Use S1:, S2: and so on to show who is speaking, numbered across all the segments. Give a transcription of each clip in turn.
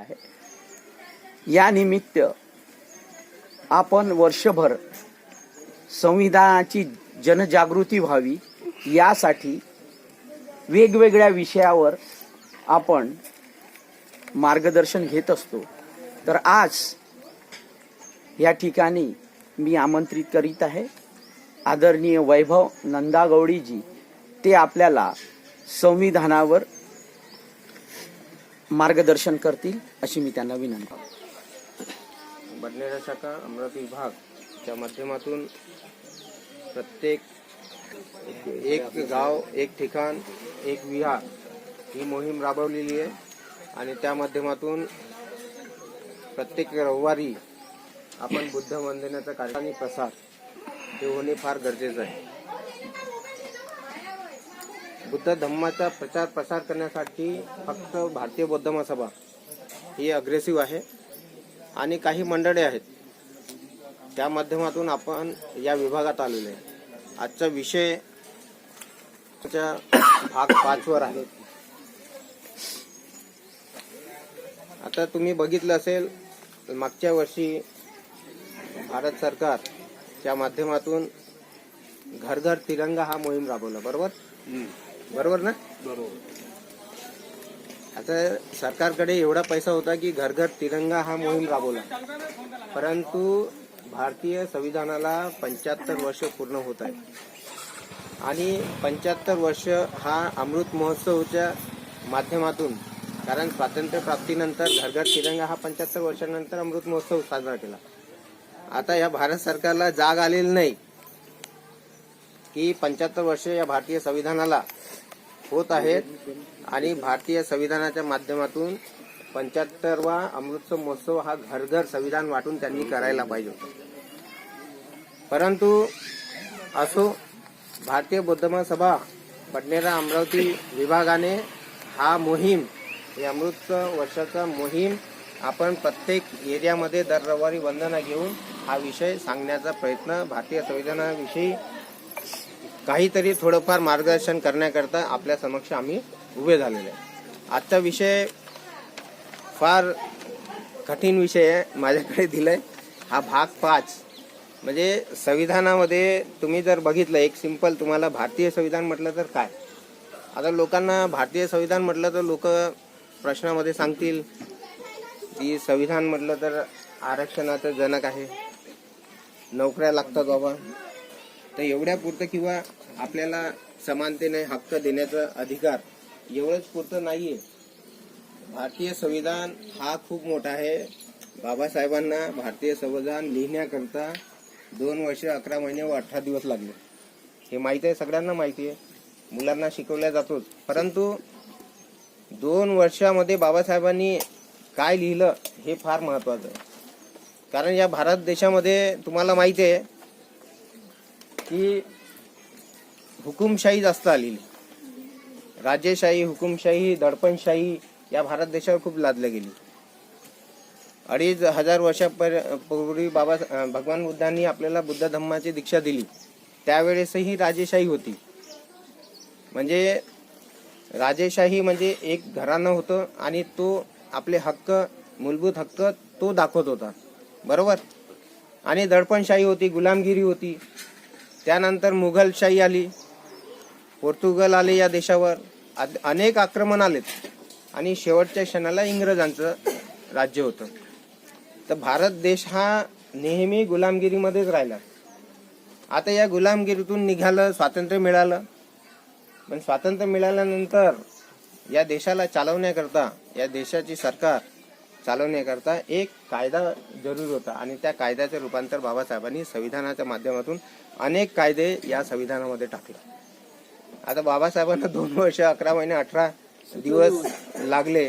S1: आहे या निमित्त आपण वर्षभर संविधानाची जनजागृती व्हावी यासाठी वेगवेगळ्या विषयावर आपण मार्गदर्शन घेत असतो. तर आज या ठिकाणी मी आमंत्रित करीत आहे. आदरणीय वैभव नंदागौडीजी ते आपल्याला संविधानावर मार्गदर्शन करतील अशी मी त्यांना विनंती
S2: बडनेरा शाखा अमरावती विभागच्या माध्यमातून प्रत्येक एक गाव एक ठिकाण एक विहार ही मोहीम राबवलेली आहे. आणि त्या माध्यमातून प्रत्येक रविवारी आपण बुद्ध वंदनेचा कार्यक्रम आणि प्रसार हे होणे फार गरजेचं आहे. बुद्ध धम्माचा प्रचार प्रसार करण्यासाठी फक्त भारतीय बौद्ध महासभा ही अग्रेसिव्ह आहे. आणि काही मंडळे आहेत. त्या माध्यमातून आपण या विभागात आलेलो आहे. आजचा विषय भाग पाच वर आहे. आता तुम्ही बघितलं असेल मागच्या वर्षी भारत सरकारच्या माध्यमातून घर घर तिरंगा हा मोहीम राबवला. बरोबर? बरोबर ना? आता सरकारकडे एवढा पैसा होता की घर घर तिरंगा हा मोहीम राबवला. परंतु भारतीय संविधानाला पंच्याहत्तर वर्ष पूर्ण होत आहे आणि पंच्याहत्तर वर्ष हा अमृत महोत्सवच्या माध्यमातून कारण स्वातंत्र्य प्राप्तीनंतर घर घर तिरंगा हा पंच्याहत्तर वर्षानंतर अमृत महोत्सव साजरा केला. आता या भारत सरकारला जाग आलेली नाही की पंच्याहत्तर वर्ष या भारतीय संविधानाला होत आहेत आणि भारतीय संविधानाच्या माध्यमातून पंच्याहत्तरवा अमृतसर महोत्सव हा घरघर संविधान वाटून त्यांनी करायला पाहिजे होता. परंतु असो भारतीय बौद्ध सभा बडनेरा अमरावती विभागाने हा मोहीम हे अमृत वर्षाचा मोहीम आपण प्रत्येक एरियामध्ये दर रविवारी वंदना घेऊन हा विषय सांगण्याचा प्रयत्न भारतीय संविधानाविषयी काहीतरी थोडंफार मार्गदर्शन करण्याकरता आपल्या समक्ष आम्ही उभे झालेले आहे. आजचा विषय फार कठीण विषय आहे माझ्याकडे दिलाय. हा भाग पाच. म्हणजे संविधानामध्ये तुम्ही जर बघितलं एक सिंपल तुम्हाला भारतीय संविधान म्हटलं तर काय? आता लोकांना भारतीय संविधान म्हटलं तर लोक प्रश्नामध्ये सांगतील की संविधान म्हटलं तर आरक्षणाचं जनक आहे. नोकऱ्या लागतात बाबा. तर एवढ्या पुरतं किंवा आपल्याला समानतेने हक्क देण्याचा अधिकार एवढंच पुरतं नाहीये. भारतीय संविधान हा खूप मोठा आहे. बाबासाहेबांना भारतीय संविधान लिहिण्याकरता दोन वर्ष अकरा महिने व अठरा दिवस लागले. हे माहिती आहे सगळ्यांना माहिती आहे. मुलांना शिकवल्या जातोच. परंतु दोन वर्षामध्ये बाबासाहेबांनी काय लिहिलं हे फार महत्वाचं आहे. कारण या भारत देशामध्ये तुम्हाला माहिती आहे की हुकुमशाही जास्त आलेली. राजेशाही हुकुमशाही दडपणशाही या भारत देशावर खूप लादल्या गेली. अडीच हजार वर्षापूर्वी बाबा भगवान बुद्धांनी आपल्याला बुद्ध धम्माची दीक्षा दिली. त्यावेळेसही राजेशाही होती. म्हणजे राजेशाही म्हणजे एक घराणं होतं आणि तो आपले हक्क मूलभूत हक्क तो दाखवत होता. बरोबर? आणि दडपणशाही होती गुलामगिरी होती. त्यानंतर मुघलशाही आली. पोर्तुगल आले या देशावर. अनेक आक्रमण आलेत. आणि शेवटच्या क्षणाला इंग्रजांचं राज्य होतं. तर भारत देश हा नेहमी गुलामगिरीमध्येच राहिला. आता या गुलामगिरीतून निघालं स्वातंत्र्य मिळालं. पण स्वातंत्र्य मिळाल्यानंतर या देशाला चालवण्याकरता या देशाची सरकार चालवण्याकरता एक कायदा जरूर होता. आणि त्या कायद्याचे रूपांतर बाबासाहेबांनी संविधानाच्या माध्यमातून अनेक कायदे या संविधानामध्ये टाकले. आता बाबासाहेबांना दोन वर्ष अकरा महिने अठरा दिवस लागले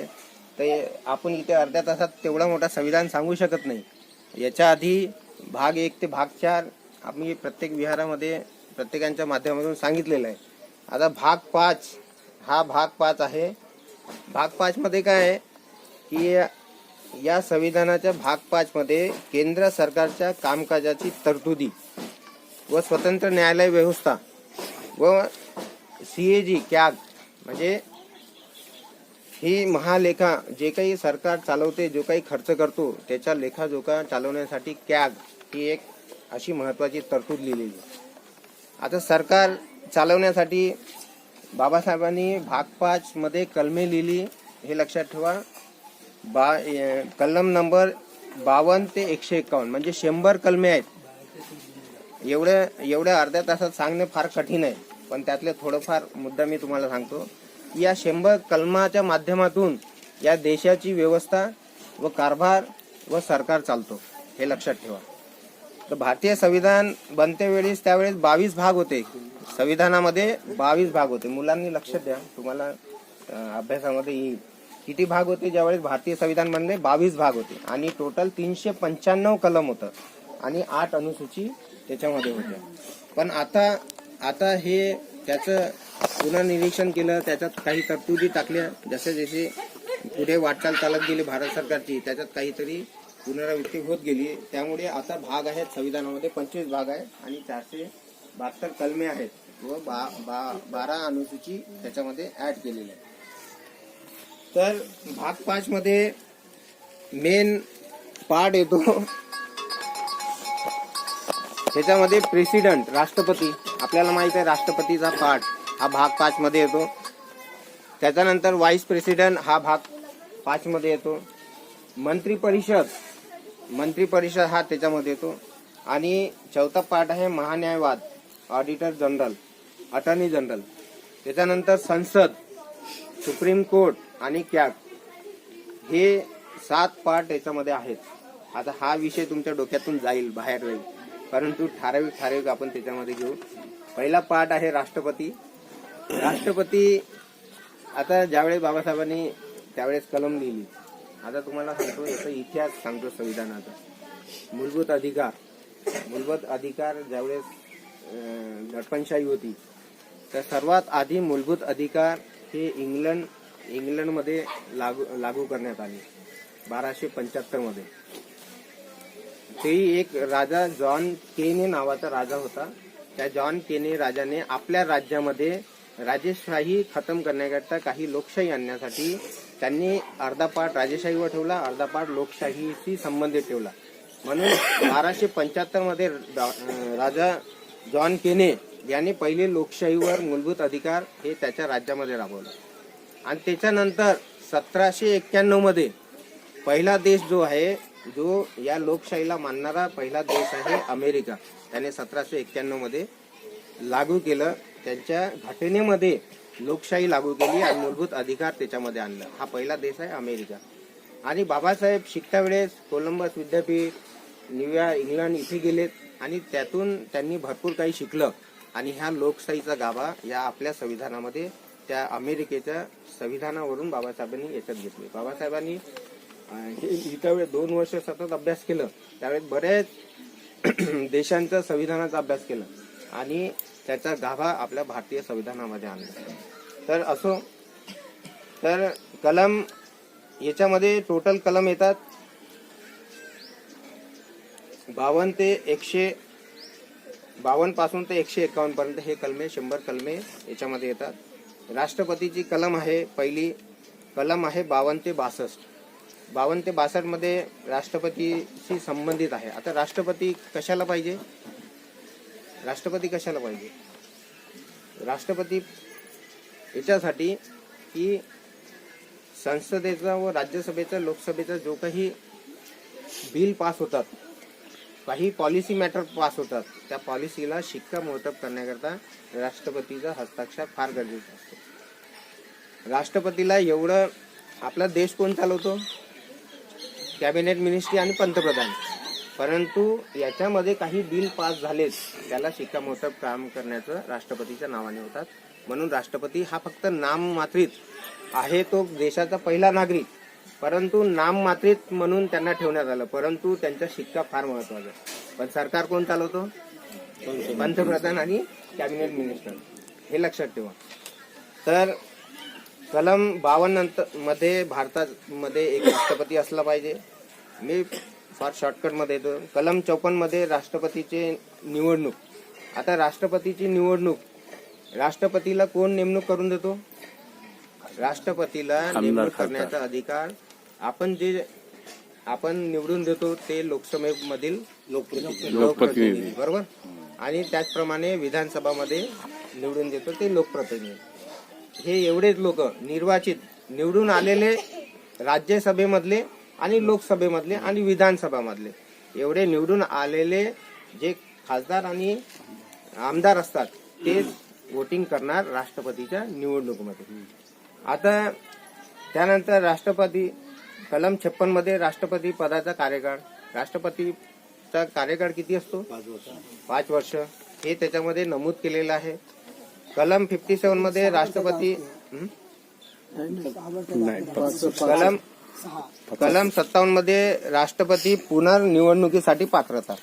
S2: तर आपण इथे अर्ध्या तासात तेवढा मोठा संविधान सांगू शकत नाही. याच्या आधी भाग एक ते भाग चार आम्ही प्रत्येक विहारामध्ये प्रत्येकांच्या माध्यमातून सांगितलेलं आहे. आता भाग पाच हा भाग पाच आहे. भाग पाचमध्ये काय आहे की या संविधानाच्या भाग पाचमध्ये केंद्र सरकारच्या कामकाजाची तरतुदी व स्वतंत्र न्यायालय व्यवस्था व सीएजी कॅग म्हणजे ही महालेखा जे काही सरकार चालवते जो काही खर्च करतो त्याच्या लेखाजोखा चालवण्यासाठी कॅग ही एक अशी महत्वाची तरतूद लिहिलेली आता सरकार चालवण्यासाठी बाबासाहेबांनी भाग पाचमध्ये कलमे लिहिली हे लक्षात ठेवा. बा कलम नंबर बावन्न ते एकशे एकावन्न म्हणजे शंभर कलमे आहेत. एवढ्या एवढ्या अर्ध्या तासात सांगणे फार कठीण आहे. पण त्यातले थोडंफार मुद्दा मी तुम्हाला सांगतो. या शंभर कलमाच्या माध्यमातून या देशाची व्यवस्था व कारभार व सरकार चालतो हे लक्षात ठेवा. तर भारतीय संविधान बनते वेळेस त्यावेळेस बावीस भाग होते. संविधानामध्ये बावीस भाग होते. मुलांनी लक्ष द्या तुम्हाला अभ्यासामध्ये येईल. किती भाग होते? ज्यावेळेस भारतीय संविधान बनले बावीस भाग होते. आणि टोटल तीनशे पंच्याण्णव कलम होतं. आणि आठ अनुसूची त्याच्यामध्ये होत्या. पण आता आता हे त्याचं पुनर्निरीक्षण केलं त्याच्यात काही तरतुदी टाकल्या जसे जसे पुढे वाटचाल चालत गेली भारत सरकारची त्याच्यात काहीतरी पुनरावृत्ती होत गेली. त्यामुळे आता भाग आहेत संविधानामध्ये पंचवीस भाग आहेत आणि चारशे बहात्तर कलमे आहेत व बा, बा, बारा अनुसूची त्याच्यामध्ये ऍड केलेली आहे तर भाग पाच मध्ये मेन पार्ट येतो. त्याच्यामध्ये प्रेसिडेंट राष्ट्रपती. आपल्याला माहीत आहे राष्ट्रपतीचा पार्ट हा भाग पाच मध्ये येतो. त्याच्यानंतर व्हाईस प्रेसिडेंट हा भाग पाच मध्ये येतो. मंत्री परिषद मंत्री परिषद हा त्याच्यामध्ये येतो. आणि चौथा पार्ट आहे महान्यायवाद ऑडिटर जनरल अटर्नी जनरल त्याच्यानंतर संसद सुप्रीम कोर्ट आणि कॅप हे सात पार्ट याच्यामध्ये आहेत. आता हा विषय तुमच्या डोक्यातून जाईल बाहेर जाईल. परंतु ठराविक ठराविक आपण त्याच्यामध्ये घेऊ. पहिला पार्ट आहे राष्ट्रपती. राष्ट्रपती आता ज्यावेळेस बाबासाहेबांनी त्यावेळेस कलम लिहिली. आता तुम्हाला सांगतो याचा इतिहास सांगतो संविधानाचा. मूलभूत अधिकार मूलभूत अधिकार ज्यावेळेस अं, दडपणशाही होती तर सर्वात आधी मूलभूत अधिकार हे इंग्लंड इंग्लंडमध्ये लागू लागू करण्यात आले बाराशे पंच्याहत्तरमध्ये. तेही एक राजा जॉन केने नावाचा राजा होता. त्या जॉन केने राजाने आपल्या राज्यामध्ये राजेशाही खतम करण्याकरता काही लोकशाही आणण्यासाठी त्यांनी अर्धा पाठ राजेशाहीवर ठेवला अर्धा पाठ लोकशाहीशी संबंधित ठेवला. म्हणून बाराशे पंच्याहत्तरमध्ये राजा जॉन केने यांनी पहिले लोकशाहीवर मूलभूत अधिकार हे त्याच्या राज्यामध्ये राबवलं. आणि त्याच्यानंतर सतराशे एक्क्याण्णवमध्ये पहिला देश जो आहे जो या लोकशाहीला मानणारा पहिला देश आहे अमेरिका. त्याने सतराशे एक्क्याण्णवमध्ये लागू केलं. त्यांच्या घटनेमध्ये लोकशाही लागू केली आणि मूलभूत अधिकार त्याच्यामध्ये आणलं. हा पहिला देश आहे अमेरिका. आणि बाबासाहेब शिकता वेळेस कोलंबस विद्यापीठ न्यूयॉर्क इंग्लंड इथे गेलेत आणि त्यातून त्यांनी भरपूर काही शिकलं. आणि ह्या लोकशाहीचा गाभा या आपल्या संविधानामध्ये त्या अमेरिकेच्या संविधानावरून बाबासाहेबांनी याच्यात घेतले. बाबासाहेबांनी हे इथं दोन वर्ष सतत अभ्यास केलं. त्यावेळेस बरेच देशांचा संविधानाचा अभ्यास केला आणि त्याचा गाभा आपल्या भारतीय संविधानामध्ये आणला. तर असो तर कलम याच्यामध्ये टोटल कलम येतात. बावन्न ते एकशे बावन्नपासून ते एकशे एकावन्न पर्यंत हे कलमे शंभर कलमे याच्यामध्ये येतात. राष्ट्रपतीची कलम आहे पहिली. कलम आहे बावन्न ते बासष्ट. बावन्न ते बासष्टमध्ये राष्ट्रपतीशी संबंधित आहे. आता राष्ट्रपती कशाला पाहिजे? राष्ट्रपती कशाला पाहिजे? राष्ट्रपती याच्यासाठी की संसदेचा व राज्यसभेचा लोकसभेचा जो काही बिल पास होतात काही पॉलिसी मॅटर पास होतात त्या पॉलिसीला शिक्कामोर्तब करण्याकरता राष्ट्रपतीचा हस्ताक्षर फार गरजेचा असतो. राष्ट्रपतीला एवढं आपला देश कोण चालवतो? कॅबिनेट मिनिस्ट्री आणि पंतप्रधान. परंतु याच्यामध्ये काही बिल पास झालेच त्याला शिक्कामोर्तब काम करण्याचं राष्ट्रपतीच्या नावाने होतात. म्हणून राष्ट्रपती हा फक्त नाम मात्रित आहे तो देशाचा पहिला नागरिक. परंतु नाममात्रित म्हणून त्यांना ठेवण्यात आलं. परंतु त्यांचा शिक्का फार महत्त्वाचा पण सरकार कोण चालवतो? पंतप्रधान आणि कॅबिनेट मिनिस्टर. हे लक्षात ठेवा. तर कलम बावन्न नंतर मध्ये भारतामध्ये एक राष्ट्रपती असला पाहिजे. मी फार शॉर्टकटमध्ये येतो. कलम चौपन्नमध्ये राष्ट्रपतीचे निवडणूक. आता राष्ट्रपतीची निवडणूक. राष्ट्रपतीला कोण नेमणूक करून देतो? राष्ट्रपतीला नेमणूक करण्याचा अधिकार आपण जे आपण निवडून देतो ते लोकसभेमधील लोकप्रतिनिधी. बरोबर? आणि त्याचप्रमाणे विधानसभामध्ये निवडून देतो ते लोकप्रतिनिधी. हे एवढेच लोक निर्वाचित निवडून आलेले राज्यसभेमधले आणि लोकसभेमधले आणि विधानसभामधले. एवढे निवडून आलेले जे खासदार आणि आमदार असतात ते वोटिंग करणार राष्ट्रपतीच्या निवडणुकीमध्ये. आता त्यानंतर राष्ट्रपती कलम छप्पनमध्ये राष्ट्रपती पदाचा कार्यकाळ. राष्ट्रपतीचा कार्यकाळ किती असतो? पाच वर्ष. हे त्याच्यामध्ये नमूद केलेलं आहे. कलम फिफ्टी सेवनमध्ये राष्ट्रपती? कलम कलम सत्तावन्नमध्ये राष्ट्रपती पुनर्निवडणुकीसाठी पात्रता.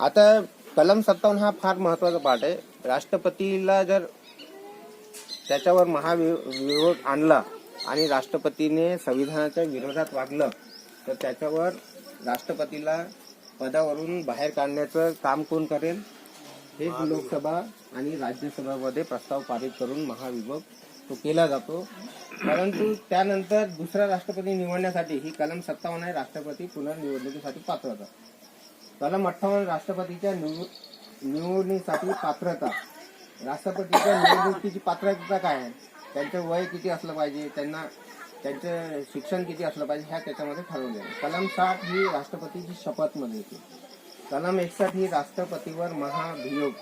S2: आता कलम सत्तावन्न हा फार महत्त्वाचा पार्ट आहे. राष्ट्रपतीला जर त्याच्यावर महाविरोध आणला आणि राष्ट्रपतीने संविधानाच्या विरोधात वागलं तर त्याच्यावर राष्ट्रपतीला पदावरून बाहेर काढण्याचं काम कोण करेल? हेच लोकसभा आणि राज्यसभामध्ये प्रस्ताव पारित करून महाविभाग तो केला जातो. परंतु त्यानंतर दुसरा राष्ट्रपती निवडण्यासाठी ही कलम सत्तावन्न आहे. राष्ट्रपती पुनर्निवडणुकीसाठी पात्रता कलम अठ्ठावन्न राष्ट्रपतीच्या निवड- निवडणुकीसाठी पात्रता राष्ट्रपतीच्या निवडणुकीची पात्रता काय आहे? त्यांचं वय किती असलं पाहिजे? त्यांना त्यांचं शिक्षण किती असलं पाहिजे? ह्या त्याच्यामध्ये ठरवलं आहे. कलम साठ ही राष्ट्रपतीची शपथमध्ये येते. कलम एकसष्ट ही राष्ट्रपतीवर महाभियोग.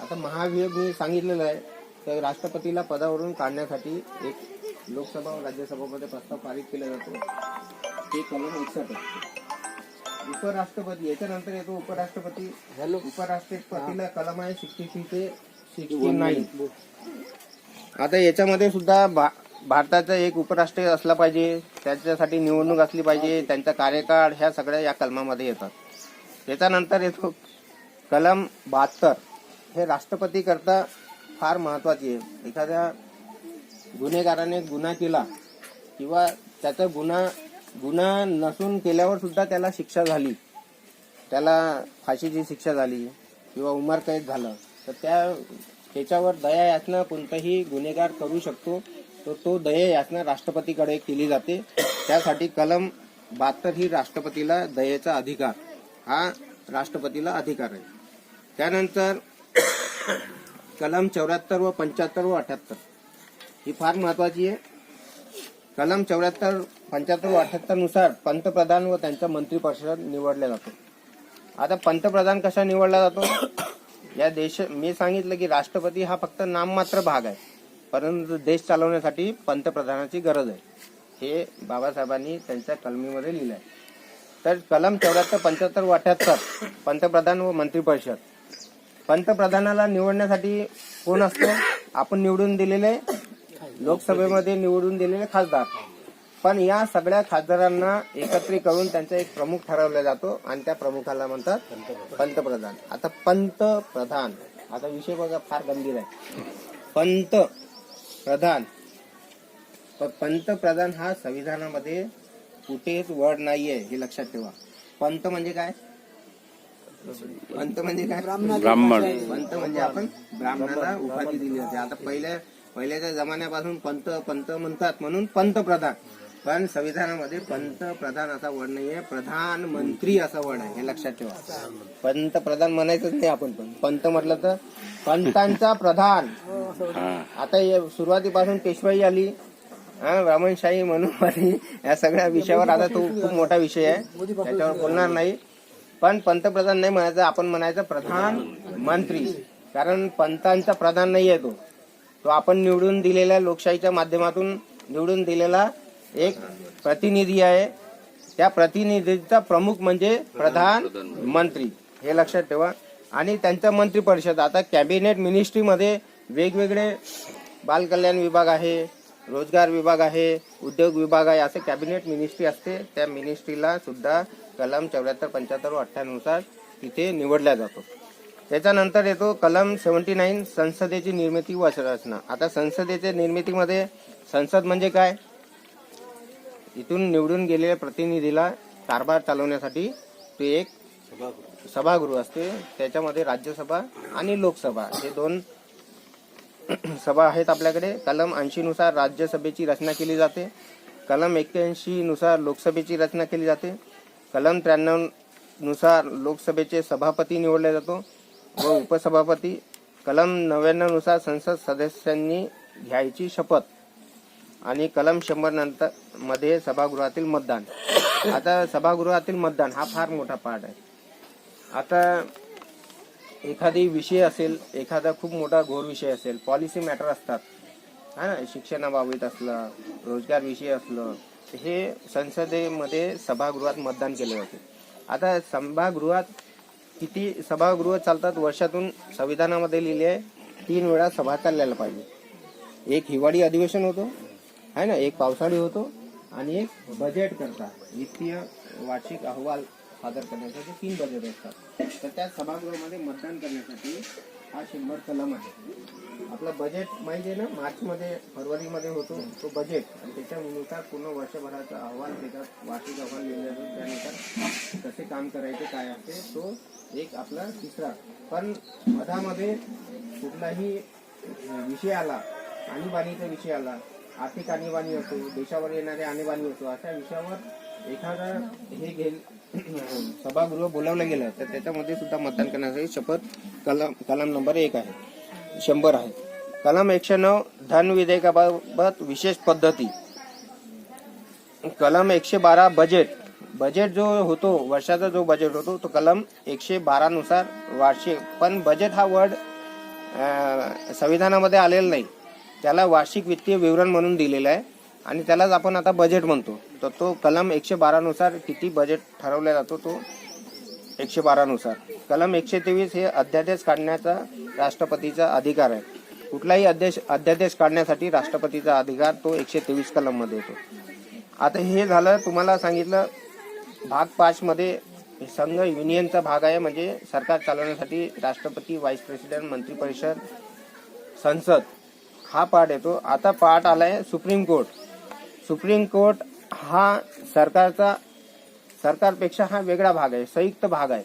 S2: आता महाभियोग मी सांगितलेलं आहे तर राष्ट्रपतीला पदावरून काढण्यासाठी एक लोकसभा व राज्यसभामध्ये प्रस्ताव पारित केला जातो. ते कलम एकसष्ट असते उपराष्ट्रपती याच्यानंतर येतो उपराष्ट्रपती. उपराष्ट्रपतीला कलम आहे सिक्स्टी थ्री ते सिक्स्टी नाईन. आता याच्यामध्ये सुद्धा भा- भारताचा एक उपराष्ट्रीय असला पाहिजे त्याच्यासाठी निवडणूक असली पाहिजे त्यांचा कार्यकाळ ह्या सगळ्या या कलमामध्ये येतात. त्याच्यानंतर येतो कलम बहात्तर. हे राष्ट्रपती करता फार महत्वाची आहे. एखाद्या गुन्हेगाराने गुन्हा केला किंवा त्याचा गुन्हा गुन्हा नसून केल्यावर सुद्धा त्याला शिक्षा झाली. त्याला फाशीची शिक्षा झाली किंवा उमर कैद झालं. तर त्या त्याच्यावर दया याचना कोणताही गुन्हेगार करू शकतो. तर तो दया याचना राष्ट्रपतीकडे केली जाते. त्यासाठी कलम बहात्तर ही राष्ट्रपतीला दयेचा अधिकार. हा राष्ट्रपतीला अधिकार आहे. त्यानंतर कलम चौऱ्याहत्तर व पंच्याहत्तर व अठ्याहत्तर. ही फार महत्वाची आहे. कलम चौऱ्याहत्तर पंच्याहत्तर व अठ्याहत्तरनुसार पंतप्रधान व त्यांचा मंत्रिपरिषद निवडला जातो. आता पंतप्रधान कसा निवडला जातो? या देश मी सांगितलं की राष्ट्रपती हा फक्त नाममात्र भाग आहे. परंतु देश चालवण्यासाठी पंतप्रधानाची गरज आहे. हे बाबासाहेबांनी त्यांच्या कलमीमध्ये लिहिलं आहे तर कलम चौऱ्याहत्तर पंच्याहत्तर व अठ्याहत्तर पंतप्रधान व मंत्रिपरिषद. पंतप्रधानाला निवडण्यासाठी कोण असतो? आपण निवडून दिलेले लोकसभेमध्ये निवडून दिलेले खासदार. पण या सगळ्या खासदारांना एकत्रित करून त्यांचा एक प्रमुख ठरवला जातो आणि त्या प्रमुखाला म्हणतात पंतप्रधान. आता पंतप्रधान आता विषय बघा फार गंभीर आहे. पंत प्रधान प- पंतप्रधान हा संविधानामध्ये कुठेच वर्ड नाहीये हे लक्षात ठेवा. पंत म्हणजे काय? पंत म्हणजे काय?
S3: ब्राह्मण.
S2: पंत म्हणजे आपण ब्राह्मणाला उपाधी दिली जाते आता पहिल्या पहिल्याच्या जमान्यापासून पंत पंत म्हणतात म्हणून पंतप्रधान पण संविधानामध्ये पंतप्रधान असा वर्ड नाहीये प्रधानमंत्री असा वर्ड आहे हे लक्षात ठेवा. पंतप्रधान म्हणायचंच नाही आपण पण. पंत म्हटलं तर पंतांचा प्रधान.
S3: हा.
S2: आता सुरुवातीपासून पेशवाई आली. हा ब्राह्मणशाही म्हणून या सगळ्या विषयावर आता तो खूप मोठा विषय आहे. त्याच्यावर बोलणार नाही. पण पंतप्रधान नाही म्हणायचं आपण म्हणायचं प्रधानमंत्री कारण पंतांचा प्रधान नाही आहे तो. तो आपण निवडून दिलेल्या लोकशाहीच्या माध्यमातून निवडून दिलेला एक प्रतिनिधी आहे. त्या प्रतिनिधीचा प्रमुख म्हणजे प्रधानमंत्री हे लक्षात ठेवा. आणि त्यांचं मंत्रिपरिषद. आता कॅबिनेट मिनिस्ट्रीमध्ये वेगवेगळे बालकल्याण विभाग आहे. रोजगार विभाग आहे उद्योग विभाग आहे असं कॅबिनेट मिनिस्ट्री असते. त्या मिनिस्ट्रीला सुद्धा कलम चौऱ्याहत्तर पंच्याहत्तर व अठ्ठ्याण्णवनुसार तिथे निवडला जातो. त्याच्यानंतर येतो कलम सेवन्टी नाईन संसदेची निर्मिती व रचना. आता संसदेच्या निर्मितीमध्ये संसद म्हणजे काय? इथून निवडून गेलेल्या प्रतिनिधीला कारभार चालवण्यासाठी ते एक सभागृह असते. त्याच्यामध्ये राज्यसभा आणि लोकसभा हे दोन सभा आहेत आपल्याकडे. कलम ऐंशीनुसार राज्यसभेची रचना केली जाते. कलम एक्क्याऐंशीनुसार लोकसभेची रचना केली जाते. कलम त्र्याण्णवनुसार लोकसभेचे सभापती निवडले जातो व उपसभापती. कलम नव्याण्णवनुसार संसद सदस्यांनी घ्यायची शपथ आणि कलम शंभर नंतर मध्ये सभागृहातील मतदान. आता सभागृहातील मतदान हा फार मोठा पार्ट आहे. आता एखादी विषय असेल एखादा खूप मोठा घोर विषय असेल पॉलिसी मॅटर असतात. हा ना? शिक्षणाबाबत असलं रोजगार विषय असलं हे संसदेमध्ये सभागृहात मतदान केले जाते. आता सभागृहात किती सभागृह चालतात वर्षातून संविधानामध्ये लिहिले आहे तीन वेळा सभा चाललेला पाहिजे. एक हिवाळी अधिवेशन होतो आहे ना? एक पावसाळी होतो आणि एक बजेट करता वित्तीय वार्षिक अहवाल सादर करण्यासाठी तीन बजेट असतात तर त्या सभागृहामध्ये मतदान करण्यासाठी हा शंभर कलम आहे. आपला बजेट माहिती आहे ना? मार्चमध्ये फरवरीमध्ये होतो. तो बजेट आणि त्याच्यानुसार पूर्ण वर्षभराचा अहवाल देतात. वार्षिक अहवाल लिहिला त्यानुसार कसे काम करायचे काय असते तो एक आपला तिसरा. पण मधामध्ये कुठलाही विषय आला आणीबाणीचा विषय आला आर्थिक आणीबाणी असो देशावर येणारे आणीबाणी असो अशा विषयावर एखादा हे घेईल सभागृह बोलावलं गेलं तर त्याच्यामध्ये सुद्धा मतदान करण्यासाठी शपथ कलम कलम नंबर एक आहे. शंभर आहे. कलम एकशे नऊ धन विधेयकाबाबत विशेष पद्धती. कलम एकशे बारा बजेट बजेट जो होतो वर्षाचा जो बजेट होतो तो कलम एकशे बारा नुसार वार्षिक. पण बजेट हा वर्ड संविधानामध्ये आलेला नाही. त्याला वार्षिक वित्तीय विवरण म्हणून दिलेलं आहे. आणि त्यालाच आपण आता बजेट म्हणतो. तर तो कलम एकशे बारानुसार किती बजेट ठरवला जातो तो एकशे बारानुसार कलम एकशे तेवीस हे अध्यादेश काढण्याचा राष्ट्रपतीचा अधिकार आहे. कुठलाही अध्यादेश अध्यादेश काढण्यासाठी राष्ट्रपतीचा अधिकार तो एकशे तेवीस कलममध्ये येतो. आता हे झालं तुम्हाला सांगितलं भाग पाचमध्ये संघ युनियनचा भाग आहे म्हणजे सरकार चालवण्यासाठी राष्ट्रपती व्हाईस प्रेसिडेंट मंत्री परिषद संसद हा पार्ट येतो. आता पार्ट आलाय सुप्रीम कोर्ट. सुप्रीम कोर्ट हा सरकारचा सरकारपेक्षा हा वेगळा भाग आहे संयुक्त भाग आहे.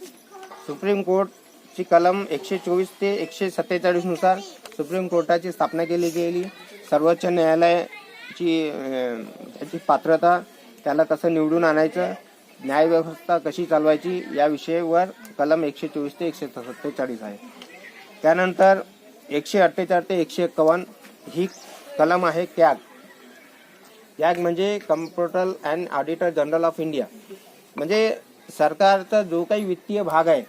S2: सुप्रीम कोर्टची कलम एकशे चोवीस ते एकशे सत्तेचाळीसनुसार सुप्रीम कोर्टाची स्थापना केली गेली. सर्वोच्च न्यायालयाची त्याची पात्रता त्याला कसं निवडून आणायचं न्यायव्यवस्था कशी चालवायची या विषयावर कलम एकशे चोवीस ते एकशे सत्तेचाळीस आहे. त्यानंतर एकशे अठ्ठेचाळीस ते एकशे एक्कावन्न ही कलम आहे कॅग कॅग म्हणजे computer and auditor general of India म्हणजे सरकारचा जो काही वित्तीय भाग आहे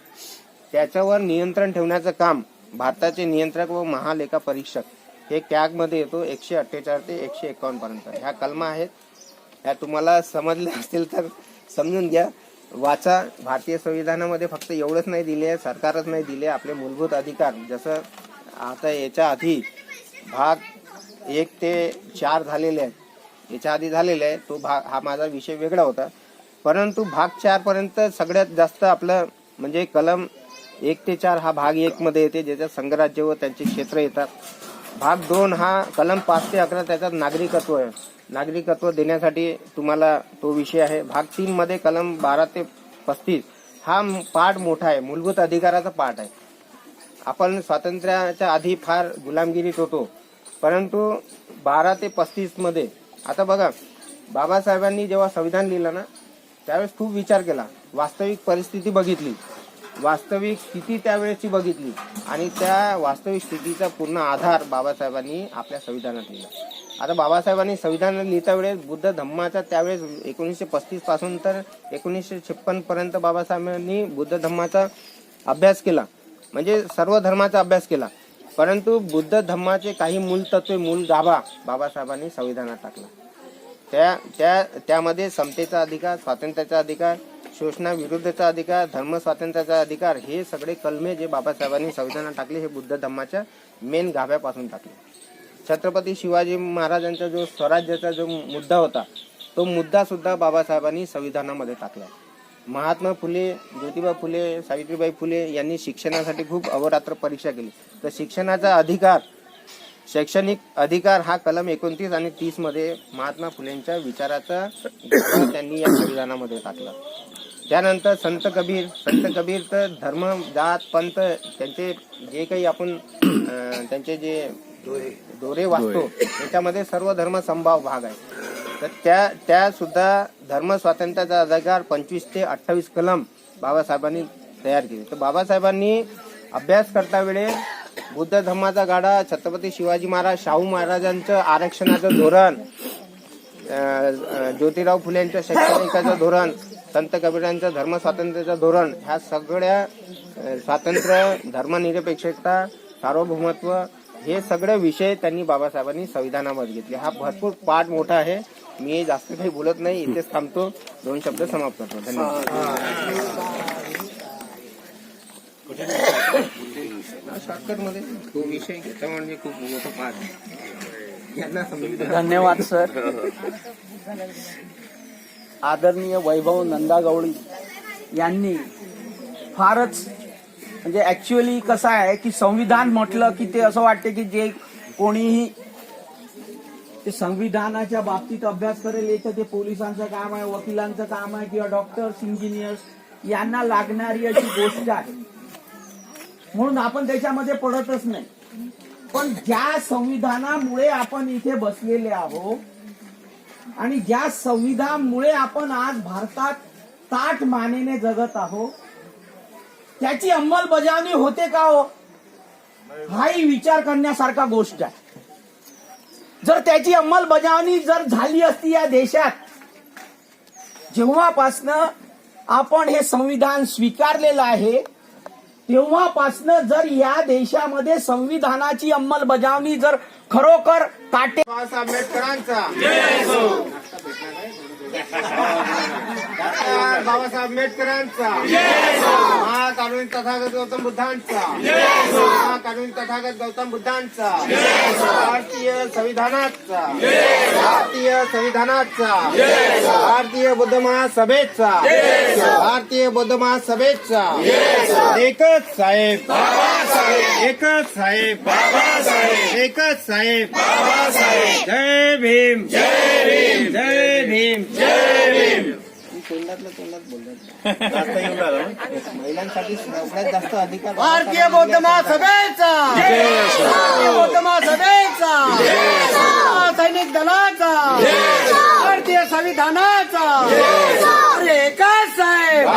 S2: त्याच्यावर नियंत्रण ठेवण्याचं काम भारताचे नियंत्रक व महालेखा परीक्षक हे कॅगमध्ये येतो एकशे अठ्ठेचाळ ते एकशे एकावन्न पर्यंत. ह्या कलमा आहेत. ह्या तुम्हाला समजल्या असतील तर समजून घ्या. वाचा. भारतीय संविधानामध्ये फक्त एवढंच नाही दिले सरकारच नाही दिले आपले मूलभूत अधिकार जसं आता याच्या आधी भाग एक ते चार झालेले आहेत. याच्या आधी झालेला आहे. तो भाग हा माझा विषय वेगळा होता. परंतु भाग चार पर्यंत सगळ्यात जास्त आपलं म्हणजे कलम एक ते चार हा भाग एक मध्ये येते ज्याच्यात संघराज्य व त्यांचे क्षेत्र येतात. भाग दोन हा कलम पाच ते अकरा त्याच्यात नागरिकत्व आहे. नागरिकत्व देण्यासाठी तुम्हाला तो विषय आहे. भाग तीन मध्ये कलम बारा ते पस्तीस हा पाठ मोठा आहे. मूलभूत अधिकाराचा पाठ आहे. आपण स्वातंत्र्याच्या आधी फार गुलामगिरीत होतो. परंतु बारा ते पस्तीसमध्ये आता बघा बाबासाहेबांनी जेव्हा संविधान लिहिलं ना त्यावेळेस खूप विचार केला. वास्तविक परिस्थिती बघितली. वास्तविक स्थिती त्यावेळेसची बघितली. आणि त्या वास्तविक स्थितीचा पूर्ण आधार बाबासाहेबांनी आपल्या संविधानात लिहिला. आता बाबासाहेबांनी संविधान लिहिता वेळेस बुद्ध धम्माचा त्यावेळेस एकोणीसशे पस्तीसपासून तर एकोणीसशे छप्पन पर्यंत बाबासाहेबांनी बुद्ध धम्माचा अभ्यास केला. म्हणजे सर्व धर्माचा अभ्यास केला. परंतु बुद्ध धम्माचे काही मूल तत्वे मूल गाभा बाबासाहेबांनी संविधानात टाकला. त्या त्या त्यामध्ये समतेचा अधिकार स्वातंत्र्याचा अधिकार शोषणाविरुद्धचा अधिकार धर्म स्वातंत्र्याचा अधिकार हे सगळे कलमे जे बाबासाहेबांनी संविधानात टाकले हे बुद्ध धम्माच्या मेन गाभ्यापासून टाकले. छत्रपती शिवाजी महाराजांचा जो स्वराज्याचा जो मुद्दा होता तो मुद्दा सुद्धा बाबासाहेबांनी संविधानामध्ये टाकला. महात्मा फुले ज्योतिबा फुले सावित्रीबाई फुले यांनी शिक्षणासाठी खूप अहोरात्र परीक्षा केली. तर शिक्षणाचा अधिकार शैक्षणिक अधिकार हा कलम एकोणतीस आणि तीसमध्ये महात्मा फुलेंच्या विचाराचा त्यांनी या संविधानामध्ये टाकला. त्यानंतर संत कबीर संत कबीर तर धर्म जात पंथ त्यांचे जे काही आपण त्यांचे जे दोरे वाचतो त्याच्यामध्ये सर्व धर्म संभाव भाग आहे. तर त्या त्या सुद्धा धर्म स्वातंत्र्याचा अधिकार पंचवीस ते अठ्ठावीस कलम बाबासाहेबांनी तयार केले. तर बाबासाहेबांनी अभ्यास करता वेळे बुद्ध धर्माचा गाडा छत्रपती शिवाजी महाराज शाहू महाराजांचं आरक्षणाचं धोरण ज्योतिराव फुलेंच्या शैक्षणिकाचं धोरण संत कबीरांचं धर्म स्वातंत्र्याचं धोरण ह्या सगळ्या स्वातंत्र्य धर्मनिरपेक्षता सार्वभौमत्व हे सगळे विषय त्यांनी बाबासाहेबांनी संविधानामध्ये घेतले. हा भरपूर पाठ मोठा आहे. मी जास्त काही बोलत नाही इथेच थांबतो. दोन शब्द समाप्त करतो. धन्यवाद. तो विषय घेतला म्हणजे खूप मोठा पाठ. आहे. यांना समजून
S1: धन्यवाद सर. आदरणीय वैभव नंदा गवळी यांनी फारच म्हणजे ऍक्च्युअली कसं आहे की संविधान म्हटलं की ते असं वाटते की जे कोणीही ते संविधानाच्या बाबतीत अभ्यास करेल येतं ते पोलिसांचं काम आहे वकिलांचं काम आहे किंवा डॉक्टर्स इंजिनियर्स यांना लागणारी अशी गोष्ट आहे. म्हणून आपण त्याच्यामध्ये पडतच नाही. पण ज्या संविधानामुळे आपण इथे बसलेले आहोत आणि ज्या संविधानामुळे आपण आज भारतात ताठ मानेने जगत आहोत त्याची अंमलबजावणी होते का हो? हाही विचार करण्यासारखा गोष्ट आहे. जर त्याची अंमलबजावणी जर झाली असती या देशात जेव्हापासनं आपण हे संविधान स्वीकारलेलं आहे तेव्हापासनं जर या देशामध्ये संविधानाची अंमलबजावणी जर खरोखर काटे
S2: बाबासाहेब आंबेडकरांचा. बाबासाहेब आंबेडकरांचा. महाकारुणी तथागत गौतम बुद्धांचा. कानून तथागत गौतम बुद्धांचा. भारतीय संविधानाचा. भारतीय संविधानाचा भारतीय बुद्ध महासभेचा भारतीय बुद्ध महासभेचा. एकच साहेब. एकच साहेब. एकच साहेब. जय भीम. जय भीम. जय भीम. जय भीम. तोंडातलं तोंडात बोलतात. जास्त येऊन राहिलं महिलांसाठी सगळ्यात जास्त अधिकार
S3: भारतीय बौद्ध महासभेचा! भारतीय बौद्ध महासभेचा! सैनिक दलाचा! भारतीय संविधानाचा! एकाच साहेब!